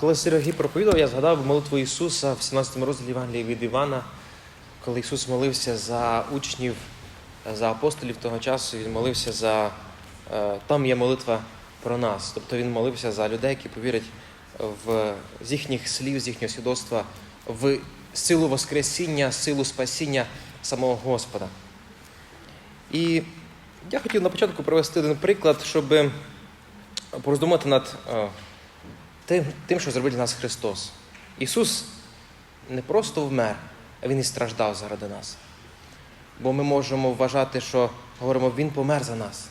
Коли Сергій проповідав, я згадав молитву Ісуса в 17 розділі Євангелії від Івана, коли Ісус молився за учнів, за апостолів того часу, Він молився за. е, Там є молитва про нас. Тобто Він молився за людей, які повірять в, з їхніх слів, з їхнього свідоцтва, в силу Воскресіння, силу спасіння самого Господа. І я хотів на початку привести один приклад, щоб пороздумати над е, тим, тим, що зробив для нас Христос. Ісус не просто вмер, а Він і страждав заради нас. Бо ми можемо вважати, що говоримо, Він помер за нас,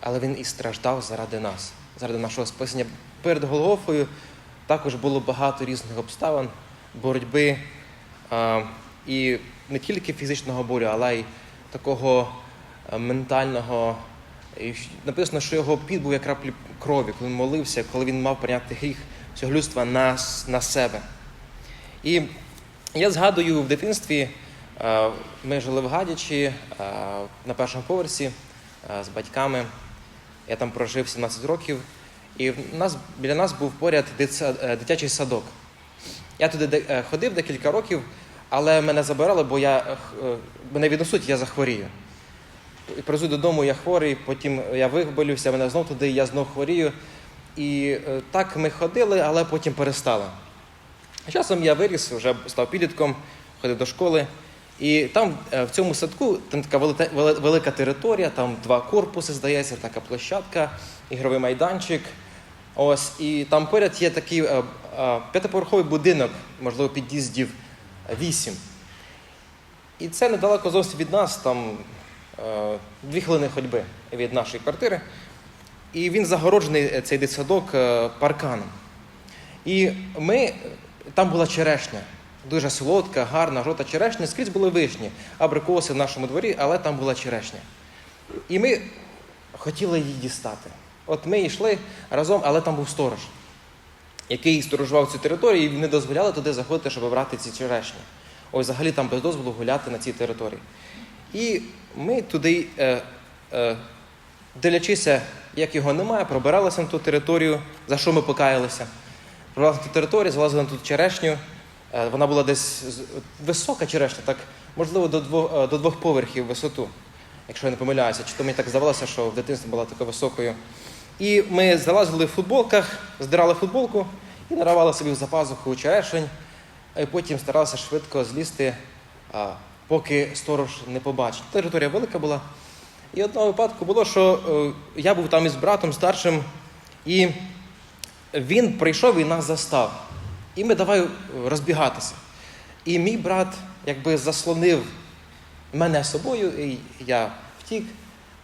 але Він і страждав заради нас, заради нашого спасіння. Перед Голгофою також було багато різних обставин, боротьби а, і не тільки фізичного болю, але й такого ментального. І написано, що його піт був як краплі крові, коли він молився, коли він мав прийняти гріх цього людства на, на себе. І я згадую в дитинстві, е, ми жили в Гадячі е, на першому поверсі е, з батьками. Я там прожив 17 років, і в нас, біля нас був поряд дитячий садок. Я туди ходив декілька років, але мене забирали, бо я, мене віднесуть, я захворію. І Привезу додому, я хворий, потім я виболюся, мене знов туди, я знов хворію. І е, так ми ходили, але потім перестали. Часом я виріс, вже став підлітком, ходив до школи. І там е, в цьому садку там така велика, територія, там два корпуси, здається, така площадка, ігровий майданчик. Ось, і там поряд є такий е, е, п'ятиповерховий будинок, можливо, під'їздів вісім. І це недалеко зовсім від нас, там дві хвилини ходьби від нашої квартири. І він загороджений, е, цей дитсадок, е, парканом. І ми, там була черешня, дуже солодка, гарна, жовта черешня, скрізь були вишні, абрикоси в нашому дворі, але там була черешня. І ми хотіли її дістати. От ми йшли разом, але там був сторож, який сторожував цю територію, і не дозволяли туди заходити, щоб брати ці черешні. Ось взагалі там без дозволу гуляти на цій території. І ми туди, е, е, дивлячися, як його немає, пробиралися на ту територію, за що ми покаялися. Пробралися на ту територію, залазили на ту черешню. Е, Вона була десь висока черешня, так, можливо, до двох, до двох поверхів висоту, якщо я не помиляюся. Чи то мені так здавалося, що в дитинстві була такою високою. І ми залазили в футболках, здирали футболку і наравали собі в запазуху черешень, і потім старалися швидко злізти, а, поки сторож не побачить. Територія велика була. І одного випадку було, що е, я був там із братом старшим, і він прийшов і нас застав. І ми давай розбігатися. І мій брат якби заслонив мене собою, і я втік,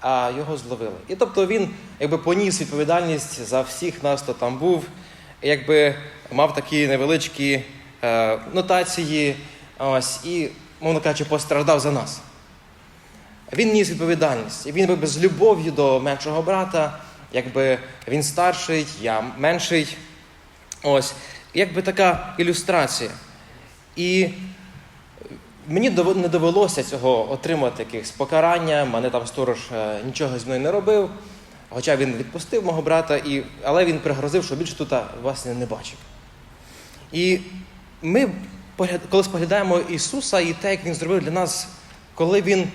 а його зловили. І тобто він якби поніс відповідальність за всіх нас, хто там був, якби мав такі невеличкі е, нотації, ось, і, мовно кажучи, постраждав за нас. Він ніс відповідальність. І він би з любов'ю до меншого брата, якби він старший, я менший. Ось, якби така ілюстрація. І мені не довелося цього отримати якихось покарання, мене там сторож е, нічого з мною не робив. Хоча він відпустив мого брата, і, але він пригрозив, що більше тут вас не бачив. І ми, коли споглядаємо Ісуса і те, як Він зробив для нас, коли Він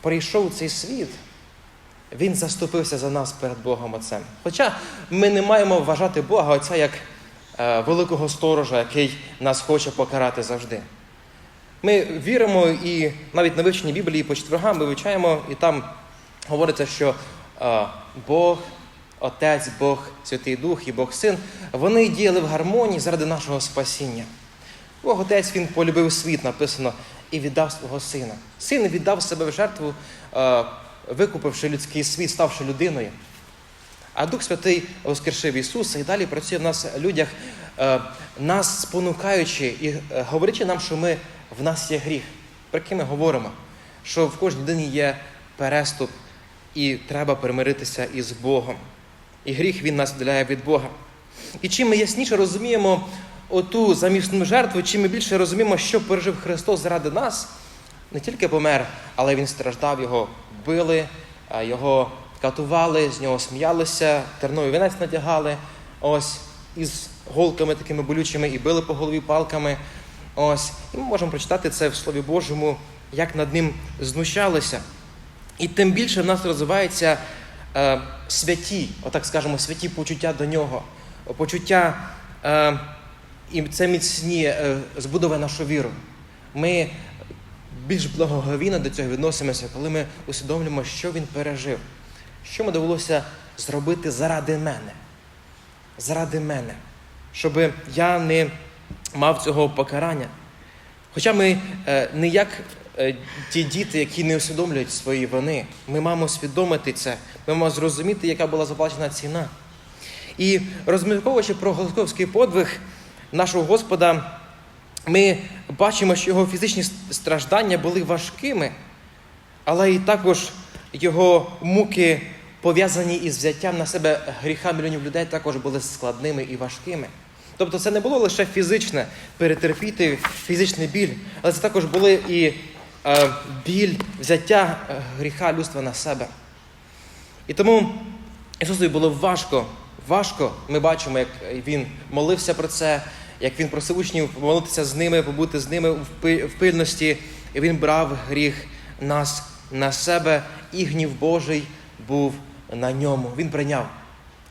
прийшов у цей світ, Він заступився за нас перед Богом Отцем. Хоча ми не маємо вважати Бога Отця як е, великого сторожа, який нас хоче покарати завжди. Ми віримо і навіть на вивченні Біблії по четвергам ми вивчаємо, і там говориться, що е, Бог, Отець, Бог, Святий Дух і Бог Син, вони діяли в гармонії заради нашого спасіння. Бог Отець Він полюбив світ, написано, і віддав свого сина. Син віддав себе в жертву, е, викупивши людський світ, ставши людиною. А Дух Святий воскрешив Ісуса і далі працює в нас людях, е, нас спонукаючи і е, говорячи нам, що ми, в нас є гріх. Про який ми говоримо? Що в кожній людині є переступ, і треба примиритися із Богом. І гріх він нас віддаляє від Бога. І чим ми ясніше розуміємо оту замісну жертву, чим ми більше розуміємо, що пережив Христос заради нас, не тільки помер, але він страждав, його били, його катували, з нього сміялися, терновий вінець надягали. Ось. із голками такими болючими і били по голові палками. Ось. І ми можемо прочитати це в Слові Божому, як над ним знущалися. І тим більше в нас розвиваються е, святі, отак скажемо, святі почуття до нього, почуття, е, і це міцні е, збудовує нашу віру. Ми більш благоговійно до цього відносимося, коли ми усвідомлюємо, що він пережив, що йому довелося зробити заради мене. Заради мене, щоб я не мав цього покарання. Хоча ми е, не як е, ті діти, які не усвідомлюють свої вини, ми маємо усвідомити це, ми маємо зрозуміти, яка була заплачена ціна. І розмірковуючи про Голгофський подвиг нашого Господа, ми бачимо, що його фізичні страждання були важкими, але і також його муки, пов'язані із взяттям на себе гріха мільйонів людей, також були складними і важкими. Тобто це не було лише фізичне перетерпіти фізичний біль, але це також були і е, біль взяття е, гріха людства на себе. І тому Ісусові було важко, важко. Ми бачимо, як Він молився про це, як Він просив учнів помолитися з ними, побути з ними в пильності, і Він брав гріх нас на себе, і гнів Божий був на ньому. Він прийняв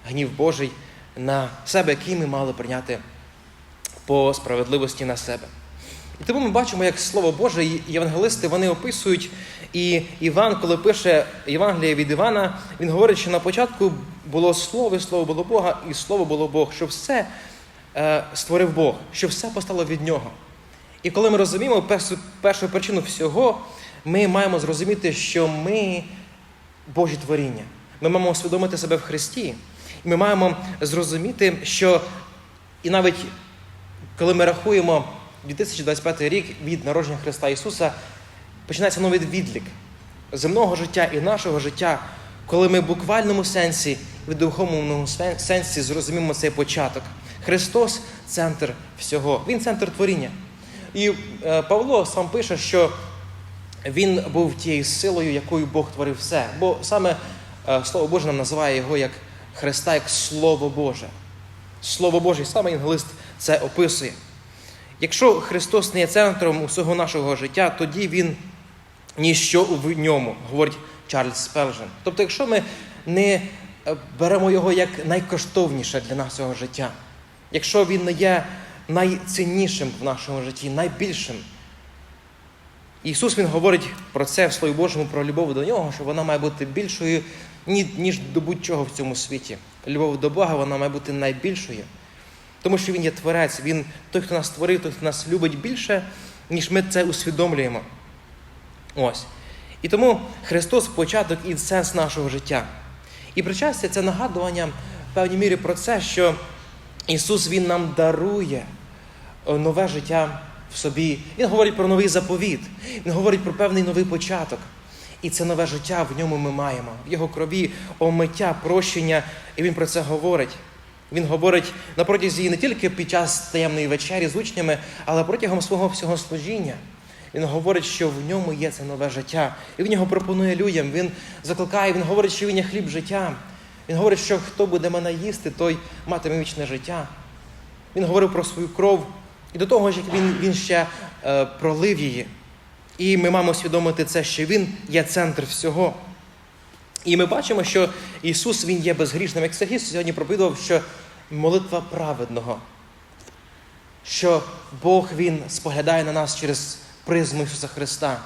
гнів Божий на себе, який ми мали прийняти по справедливості на себе. І тому ми бачимо, як Слово Боже, і євангелисти вони описують, і Іван, коли пише Євангеліє від Івана, він говорить, що на початку було слово, і слово було Бога, і слово було Бог, що все створив Бог, що все постало від нього. І коли ми розуміємо першу, першу причину всього, ми маємо зрозуміти, що ми Божі творіння. Ми маємо усвідомити себе в Христі. І ми маємо зрозуміти, що і навіть коли ми рахуємо 2025 рік від народження Христа Ісуса, починається новий відлік земного життя і нашого життя, коли ми в буквальному сенсі, в духовному сенсі зрозуміємо цей початок. Христос центр всього, Він центр творіння. І е, Павло сам пише, що він був тією силою, якою Бог творив все. Бо саме е, Слово Боже нам називає його як Христа, як Слово Боже. Слово Боже, і саме інглист це описує. Якщо Христос не є центром усього нашого життя, тоді Він ніщо в ньому, говорить Чарльз Спелжен. Тобто, якщо ми не е, беремо його як найкоштовніше для нашого життя, якщо він не є найціннішим в нашому житті, найбільшим, Ісус Він говорить про це в Слові Божому, про любов до нього, що вона має бути більшою, ніж до будь-чого в цьому світі. Любов до Бога вона має бути найбільшою. Тому що Він є творець, Він той, хто нас створив, той, хто нас любить більше, ніж ми це усвідомлюємо. Ось. І тому Христос початок і сенс нашого життя. І причастя це нагадування в певній мірі про це, що Ісус Він нам дарує е, нове життя в собі. Він говорить про новий заповіт, Він говорить про певний новий початок. І це нове життя в ньому ми маємо. В його крові омиття, прощення, і він про це говорить. Він говорить на протязі не тільки під час таємної вечері з учнями, але протягом свого всього служіння. Він говорить, що в ньому є це нове життя. І він його пропонує людям. Він закликає, він говорить, що він є хліб життя. Він говорить, що хто буде мене їсти, той матиме вічне життя. Він говорив про свою кров. І до того ж, як він, він ще е, пролив її. І ми маємо усвідомити це, що Він є центр всього. І ми бачимо, що Ісус Він є безгрішним. Як Сергій сьогодні проповідував, що молитва праведного, що Бог Він споглядає на нас через призму Ісуса Христа.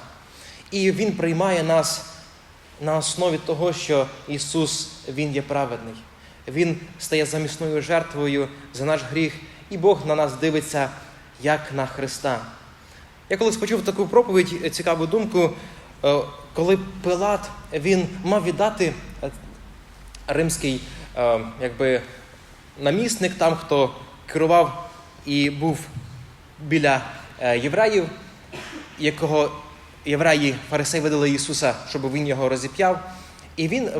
І Він приймає нас на основі того, що Ісус Він є праведний. Він стає замісною жертвою за наш гріх, і Бог на нас дивиться як на Христа. Я колись почув таку проповідь, е, цікаву думку, е, коли Пилат він мав віддати е, римський якби, намісник, там, хто керував і був біля євреїв, якого євреї фарисеї видали Ісуса, щоб він його розіп'яв. І він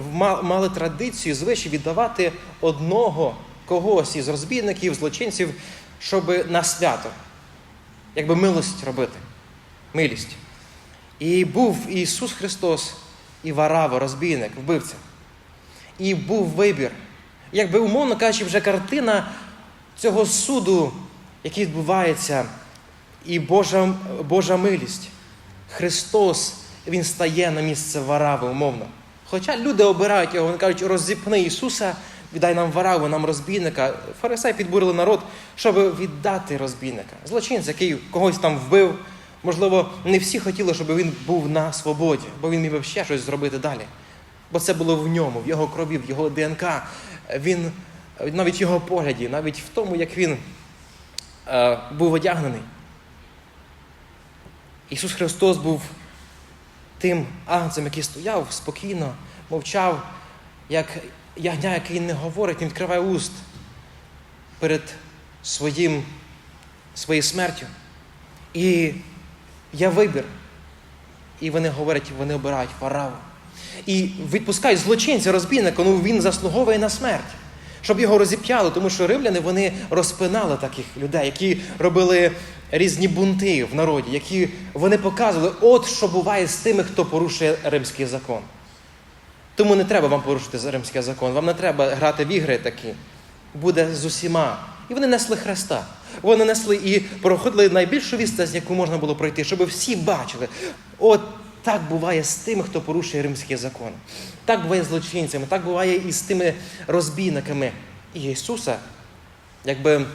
мали традицію звичай віддавати одного когось із розбійників, злочинців, щоб на свято, якби милость робити. Милість. І був Ісус Христос і Варава, розбійник, вбивця. І був вибір. Якби, умовно кажучи, вже картина цього суду, який відбувається, і Божа, Божа милість. Христос, Він стає на місце варави, умовно. Хоча люди обирають його, вони кажуть, розіпни Ісуса, віддай нам вараву, нам розбійника. Фарисеї підбурили народ, щоб віддати розбійника. Злочинця, який когось там вбив. Можливо, не всі хотіли, щоб він був на свободі, бо він міг би ще щось зробити далі. Бо це було в ньому, в його крові, в його ДНК. Він навіть в його погляді, навіть в тому, як він е, був одягнений. Ісус Христос був тим агнцем, який стояв спокійно, мовчав, як ягня, який не говорить, не відкриває уст перед своїм, своєю смертю. І є вибір. І вони говорять, вони обирають Вараву. І відпускають злочинця, розбійника, ну він заслуговує на смерть, щоб його розіп'яли, тому що римляни вони розпинали таких людей, які робили різні бунти в народі, які вони показували, от що буває з тими, хто порушує римський закон. Тому не треба вам порушити римський закон, вам не треба грати в ігри такі. Буде з усіма. І вони несли Христа. Вони несли і проходили найбільшу відстань, яку можна було пройти, щоб всі бачили. От так буває з тими, хто порушує римський закон. Так буває з злочинцями, так буває і з тими розбійниками. І Ісуса, якби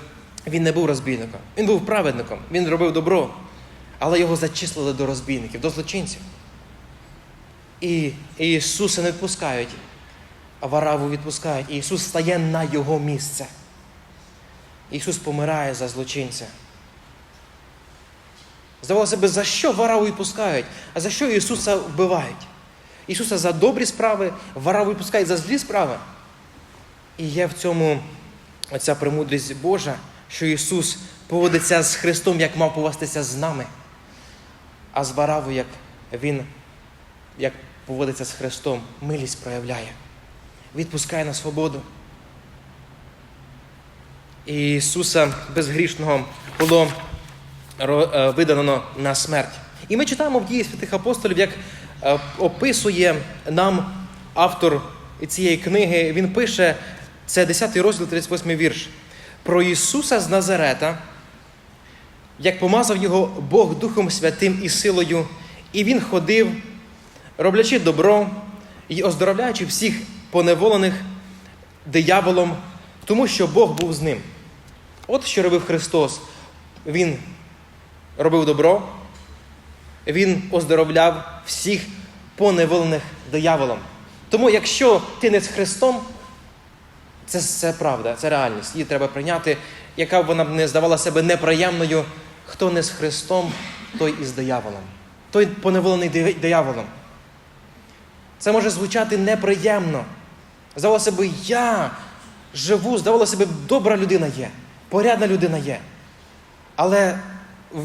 він не був розбійником, він був праведником, він робив добро, але його зачислили до розбійників, до злочинців. І Ісуса не відпускають, а вараву відпускають. І Ісус стає на його місце. Ісус помирає за злочинця. Здавалося б, за що вараву відпускають, а за що Ісуса вбивають? Ісуса за добрі справи, вараву відпускають за злі справи. І є в цьому оця премудрість Божа, що Ісус поводиться з Христом, як мав повестися з нами, а з варавою, як Він як поводиться з Христом, милість проявляє, відпускає на свободу. І Ісуса безгрішного було видано на смерть. І ми читаємо в дії святих апостолів, як е, описує нам автор цієї книги. Він пише, це 10 розділ, 38 вірш, про Ісуса з Назарета, як помазав його Бог Духом Святим і силою, і Він ходив, роблячи добро і оздоровляючи всіх поневолених дияволом, тому що Бог був з ним. От що робив Христос. Він робив добро, Він оздоровляв всіх поневолених дияволом. Тому, якщо ти не з Христом, це, це правда, це реальність. Її треба прийняти, яка б вона б не здавала себе неприємною. Хто не з Христом, той і з дияволом. Той поневолений дияволом. Це може звучати неприємно. Здавалося б, я живу, здавалося б, добра людина є, порядна людина є. Але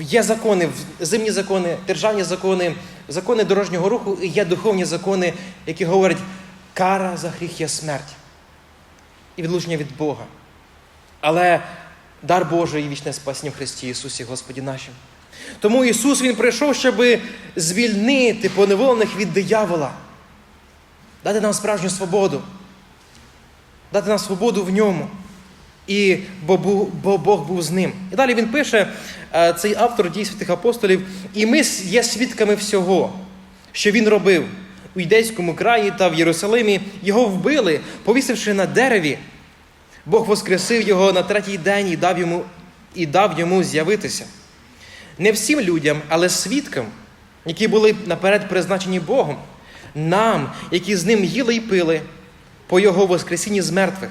є закони, земні закони, державні закони, закони дорожнього руху і є духовні закони, які говорять, кара за гріх є смерть і відлучення від Бога. Але дар Божий і вічне спасіння в Христі Ісусі Господі нашим. Тому Ісус Він прийшов, щоб звільнити поневолених від диявола, дати нам справжню свободу, дати нам свободу в ньому. І бо, бо Бог був з ним. І далі він пише, е, цей автор дій святих апостолів, і ми є свідками всього, що він робив у Юдейському краї та в Єрусалимі. Його вбили, повісивши на дереві. Бог воскресив його на третій день і дав йому, і дав йому з'явитися. Не всім людям, але свідкам, які були наперед призначені Богом, нам, які з ним їли й пили по його воскресінні з мертвих.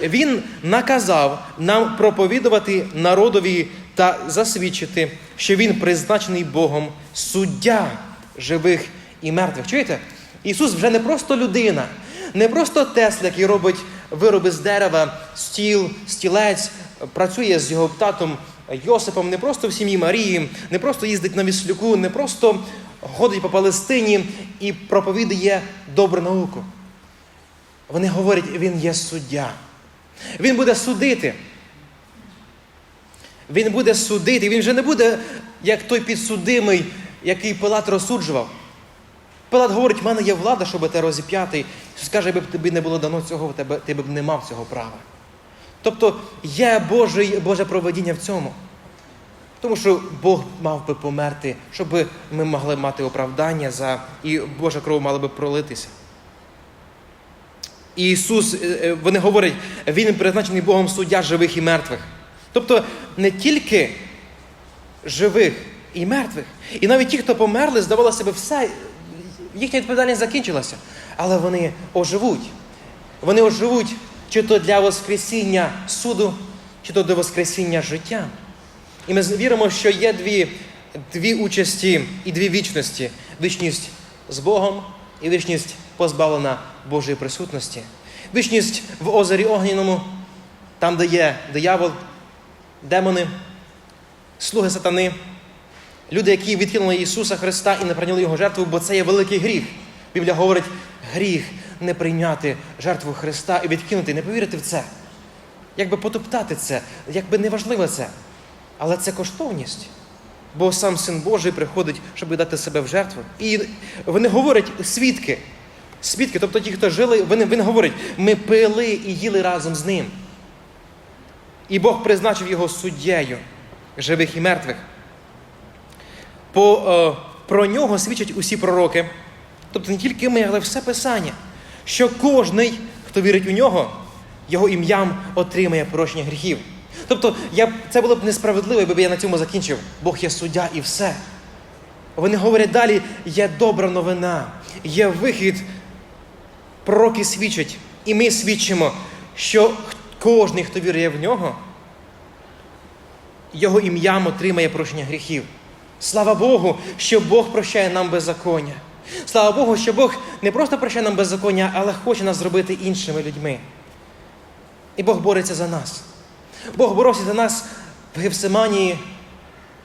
Він наказав нам проповідувати народові та засвідчити, що він призначений Богом суддя живих і мертвих. Чуєте? Ісус вже не просто людина, не просто Тесла, який робить вироби з дерева, стіл, стілець, працює з його татом Йосипом, не просто в сім'ї Марії, не просто їздить на віслюку, не просто ходить по Палестині і проповідує добру науку. Вони говорять, він є суддя. Він буде судити. Він буде судити. Він вже не буде, як той підсудимий, який Пилат розсуджував. Пилат говорить, в мене є влада, щоб тебе розіп'яти. Ісус каже, якби тобі не було дано цього, ти б не мав цього права. Тобто є Боже, Боже проведіння в цьому. Тому що Бог мав би померти, щоб ми могли мати оправдання за і Божа кров мала би пролитися. І Ісус, е, е, вони говорять, Він призначений Богом суддя живих і мертвих. Тобто не тільки живих і мертвих. І навіть ті, хто померли, здавалося б, все, їхня відповідальність закінчилася. Але вони оживуть. Вони оживуть чи то для Воскресіння суду, чи то до Воскресіння життя. І ми віримо, що є дві, дві участі і дві вічності: вічність з Богом і вічність позбавлена Божої присутності. Вічність в озері Огняному, там, де є диявол, демони, слуги сатани, люди, які відкинули Ісуса Христа і не прийняли Його жертву, бо це є великий гріх. Біблія говорить, гріх не прийняти жертву Христа і відкинути, не повірити в це. Якби потоптати це, якби не важливо це. Але це коштовність. Бо сам Син Божий приходить, щоб дати себе в жертву. І вони говорять свідки. Свідки, тобто ті, хто жили, вони, вони говорять, ми пили і їли разом з ним. І Бог призначив його суддєю живих і мертвих. По, е, про нього свідчать усі пророки. Тобто не тільки ми, але все Писання, що кожний, хто вірить у нього, його ім'ям отримає прощення гріхів. Тобто, я, це було б несправедливо, якби я на цьому закінчив. Бог є суддя і все. Вони говорять далі: є добра новина, є вихід. Пророки свідчать, і ми свідчимо, що кожен, хто вірує в нього, його ім'ям отримає прощення гріхів. Слава Богу, що Бог прощає нам беззаконня. Слава Богу, що Бог не просто прощає нам беззаконня, але хоче нас зробити іншими людьми. І Бог бореться за нас. Бог боровся за нас в Гефсиманії.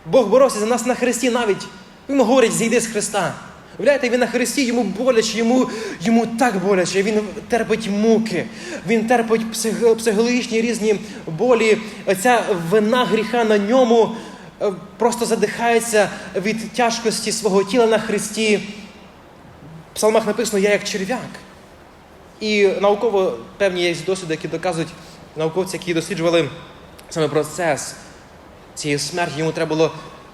Бог боровся за нас на Христі навіть. Він говорить, зійди з Христа. Уявляєте, він на Христі, йому боляче, йому, йому так боляче, він терпить муки, він терпить псих, психологічні різні болі. Оця вина гріха на ньому е, просто задихається від тяжкості свого тіла на Христі. В псалмах написано Я як черв'як. І науково певні є досвіди, які доказують науковці, які досліджували саме процес цієї смерті, йому треба було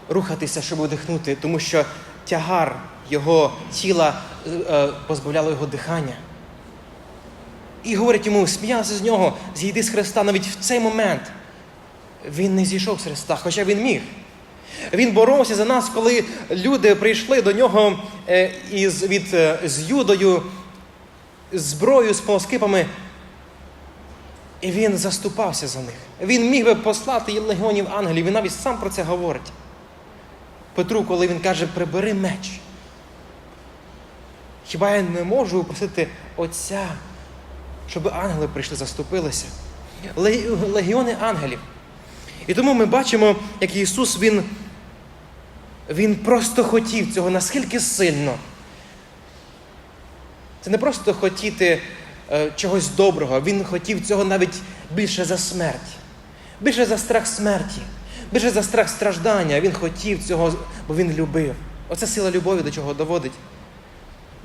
рухатися, щоб видихнути, тому що тягар його тіла е, позбавляло його дихання. І говорять йому, сміялися з нього, зійди з Христа навіть в цей момент. Він не зійшов з Христа, хоча він міг. Він боровся за нас, коли люди прийшли до нього е, із, від, е, з юдою, з зброєю, з полоскипами. І він заступався за них. Він міг би послати легіонів ангелів, він навіть сам про це говорить. Петру, коли він каже, прибери меч. Хіба я не можу просити Отця, щоб ангели прийшли, заступилися? Легіони ангелів. І тому ми бачимо, як Ісус Він, Він просто хотів цього наскільки сильно. Це не просто хотіти чогось доброго, Він хотів цього навіть більше за смерть, більше за страх смерті, більше за страх страждання. Він хотів цього, бо він любив. Оце сила любові до чого доводить.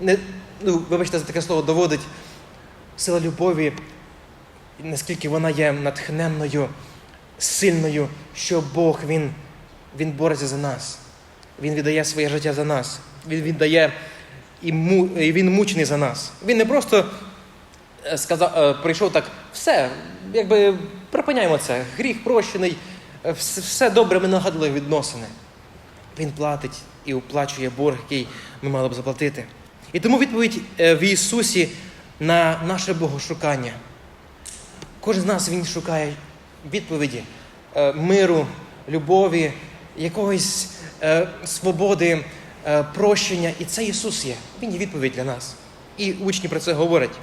Не, ну, Вибачте, за таке слово доводить сила любові, наскільки вона є натхненною, сильною, що Бог Він, Він бореться за нас. Він віддає своє життя за нас. Він віддає і, му, і він мучений за нас. Він не просто сказав, прийшов так, все, якби припиняємо це. Гріх прощений, все, все добре, ми нагадали відносини. Він платить і оплачує борг, який ми мали б заплатити. І тому відповідь в Ісусі на наше богошукання. Кожен з нас Він шукає відповіді, миру, любові, якоїсь свободи, прощення. І це Ісус є. Він є відповідь для нас. І учні про це говорять.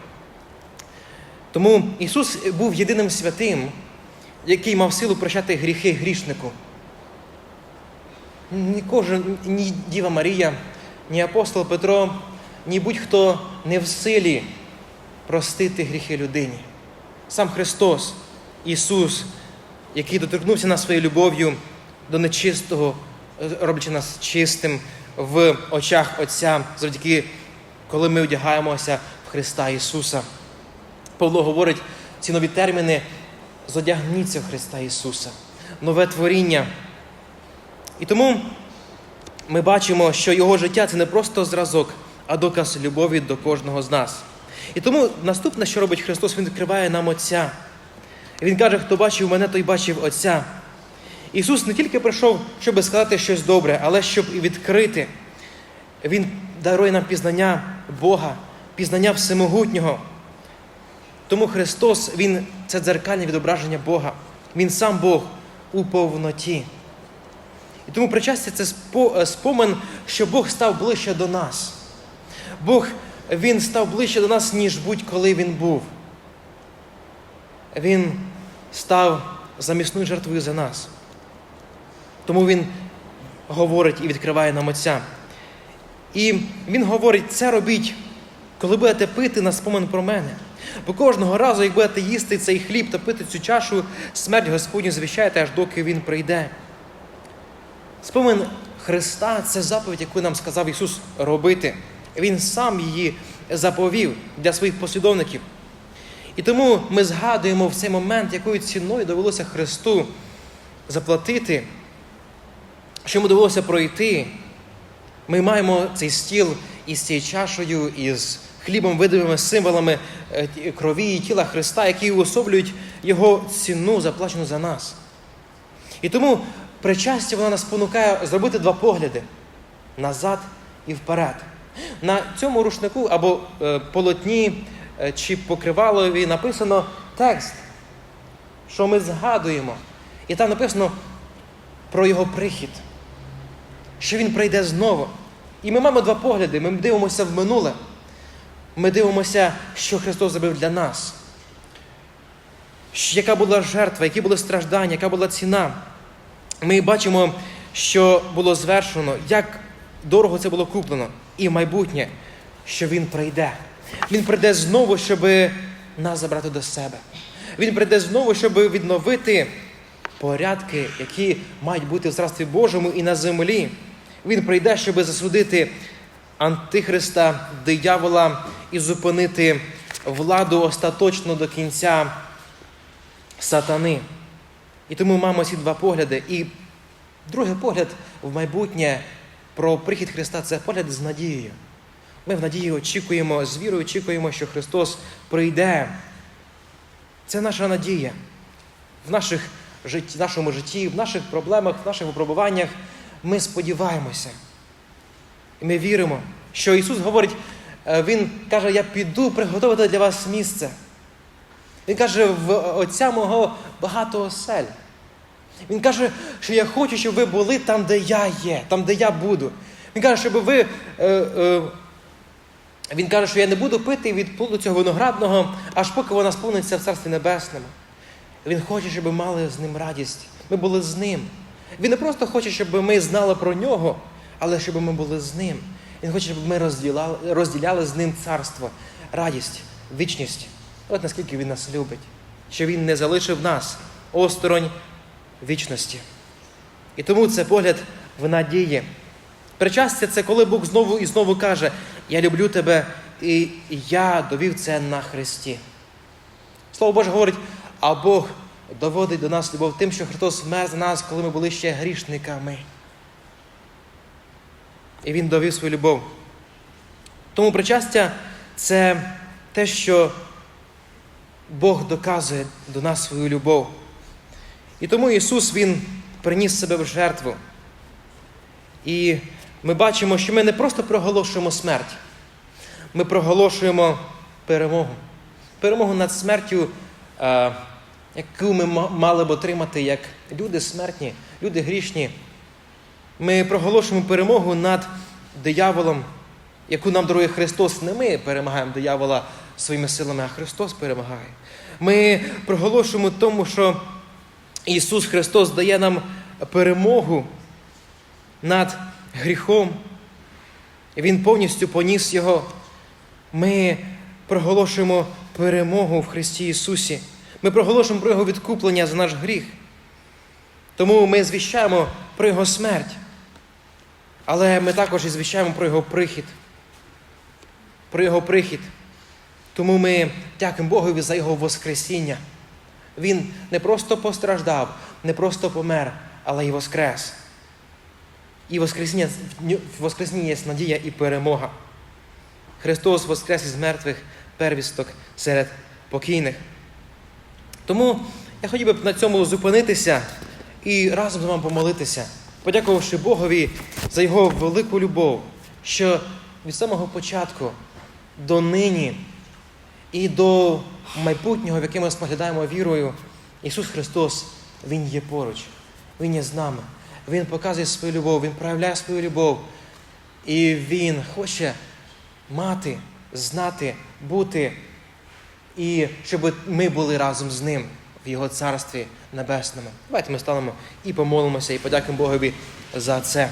Тому Ісус був єдиним святим, який мав силу прощати гріхи грішнику. Ні кожен, ні Діва Марія, ні апостол Петро, ні будь-хто не в силі простити гріхи людині. Сам Христос, Ісус, який доторкнувся нас своєю любов'ю до нечистого, роблячи нас чистим в очах Отця, завдяки коли ми одягаємося в Христа Ісуса. Павло говорить ці нові терміни зодягніться в Христа Ісуса, нове творіння. І тому ми бачимо, що Його життя це не просто зразок, а доказ любові до кожного з нас. І тому наступне, що робить Христос, Він відкриває нам Отця. Він каже, хто бачив мене, той бачив Отця. Ісус не тільки прийшов, щоб сказати щось добре, але щоб і відкрити. Він дарує нам пізнання Бога, пізнання всемогутнього. Тому Христос, Він це дзеркальне відображення Бога. Він сам Бог у повноті. І тому причастя це спо- спомин, що Бог став ближче до нас. Бог Він став ближче до нас, ніж будь-коли Він був. Він став замісною жертвою за нас. Тому Він говорить і відкриває нам Отця. І Він говорить, це робіть, коли будете пити на спомин про мене. Бо кожного разу, як будете їсти цей хліб та пити цю чашу, смерть Господню звіщаєте, аж доки Він прийде. Спомин Христа це заповідь, яку нам сказав Ісус робити. Він сам її заповів для своїх послідовників. І тому ми згадуємо в цей момент, якою ціною довелося Христу заплатити, що йому довелося пройти. Ми маємо цей стіл із цією чашею, із хлібом, видимими символами е, крові і тіла Христа, які уособлюють Його ціну, заплачену за нас. І тому причастя вона нас спонукає зробити два погляди назад і вперед. На цьому рушнику або е, полотні е, чи покривалові написано текст, що ми згадуємо. І там написано про його прихід, що він прийде знову. І ми маємо два погляди. Ми дивимося в минуле. Ми дивимося, що Христос зробив для нас. Яка була жертва, які були страждання, яка була ціна. Ми бачимо, що було звершено, як дорого це було куплено, і майбутнє, що Він прийде. Він прийде знову, щоб нас забрати до себе. Він прийде знову, щоб відновити порядки, які мають бути в Царстві Божому і на землі. Він прийде, щоб засудити Антихриста, диявола і зупинити владу остаточно до кінця сатани. І тому маємо ці два погляди. І другий погляд в майбутнє про прихід Христа це погляд з надією. Ми в надії очікуємо, з вірою очікуємо, що Христос прийде. Це наша надія. В наших житті, нашому житті, в наших проблемах, в наших випробуваннях ми сподіваємося. І ми віримо, що Ісус говорить, Він каже, я піду приготувати для вас місце. Він каже, в Отця мого багато осель. Він каже, що я хочу, щоб ви були там, де я є, там, де я буду. Він каже, щоб ви. Е, е, він каже, що я не буду пити від плоду цього виноградного, аж поки вона сповниться в Царстві Небесному. Він хоче, щоб ми мали з ним радість. Ми були з ним. Він не просто хоче, щоб ми знали про нього, але щоб ми були з ним. Він хоче, щоб ми розділяли, розділяли з ним царство, радість, вічність. От наскільки він нас любить, що він не залишив нас осторонь вічності. І тому це погляд в надії. Причастя це коли Бог знову і знову каже: Я люблю тебе, і я довів це на Христі. Слово Боже говорить, а Бог доводить до нас любов тим, що Христос вмер за нас, коли ми були ще грішниками. І Він довів свою любов. Тому причастя це те, що Бог доказує до нас свою любов. І тому Ісус Він приніс себе в жертву. І ми бачимо, що ми не просто проголошуємо смерть, ми проголошуємо перемогу. Перемогу над смертю, е, яку ми мали б отримати як люди смертні, люди грішні. Ми проголошуємо перемогу над дияволом, яку нам дарує Христос. Не ми перемагаємо диявола своїми силами, а Христос перемагає. Ми проголошуємо тому, що Ісус Христос дає нам перемогу над гріхом. Він повністю поніс Його. Ми проголошуємо перемогу в Христі Ісусі. Ми проголошуємо про Його відкуплення за наш гріх. Тому ми звіщаємо про Його смерть. Але ми також і звіщаємо про Його прихід. Про Його прихід. Тому ми дякуємо Богові за Його Воскресіння. Він не просто постраждав, не просто помер, але й воскрес. І воскресіння, в Воскресінні є надія і перемога. Христос воскрес із мертвих первісток серед покійних. Тому я хотів би на цьому зупинитися і разом з вами помолитися, подякувавши Богові за його велику любов, що від самого початку до нині і до майбутнього, в яке ми споглядаємо вірою, Ісус Христос, Він є поруч, Він є з нами. Він показує свою любов, Він проявляє свою любов. І Він хоче мати, знати, бути, і щоб ми були разом з ним в Його царстві небесному. Давайте ми станемо і помолимося, і подякуємо Богові за це.